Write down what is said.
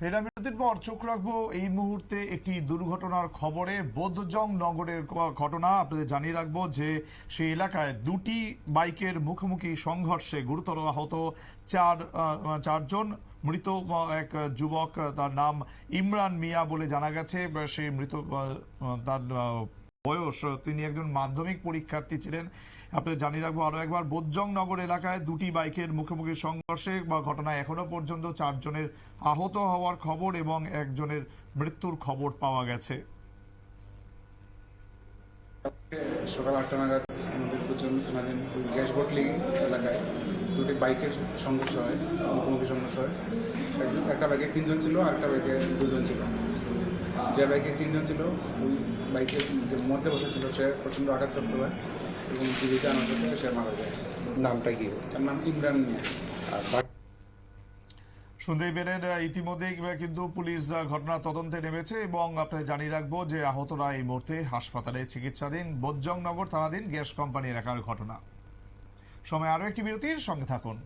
ফেরা বিরতির পর চোখ রাখব এই মুহূর্তে একটি দুর্ঘটনার খবরে। বোধজং নগরের ঘটনা আপনাদের জানিয়ে রাখব যে সেই এলাকায় দুটি বাইকের মুখোমুখি সংঘর্ষে গুরুতর আহত চার চারজন মৃত এক যুবক, তার নাম ইমরান মিয়া বলে জানা গেছে। সে মৃত তার বয়স তিনি একজন মাধ্যমিক পরীক্ষার্থী ছিলেন। আপনাদের জানিয়ে রাখব আরও একবার বোজ্জং নগর এলাকায় দুটি বাইকের মুখোমুখি সংঘর্ষে বা ঘটনায় এখনও পর্যন্ত চারজনের আহত হওয়ার খবর এবং একজনের মৃত্যুর খবর পাওয়া গেছে। সকাল আটটা নাগাদ আমাদের প্রচণ্ড থানাধীন ওই গ্যাস বটলি এলাকায় দুটি বাইকের সংঘর্ষ হয়, মুখোমুখি সংঘর্ষ হয়। একটা বাইকে তিনজন ছিল আর একটা বাইকে দুজন ছিল। যে বাইকে তিনজন ছিল ওই বাইকের যে মধ্যে বসে ছিল সে প্রচণ্ড আঘাতপ্রাপ্ত হয় এবং জীবিকা সাথে সে মারা যায়। নামটা কি? তার নাম ইমরান মিয়া। আর বাকি শুনতেই পেলেন ইতিমধ্যেই কিন্তু পুলিশ আহ, ঘটনার তদন্তে নেমেছে এবং আপনাদের জানিয়ে রাখব যে আহতরা এই মুহূর্তে হাসপাতালে চিকিৎসাধীন বোজ্জং নগর থানাধীন গ্যাস কোম্পানি এলাকার ঘটনা। সময় আরও একটি বিরতির সঙ্গে থাকুন।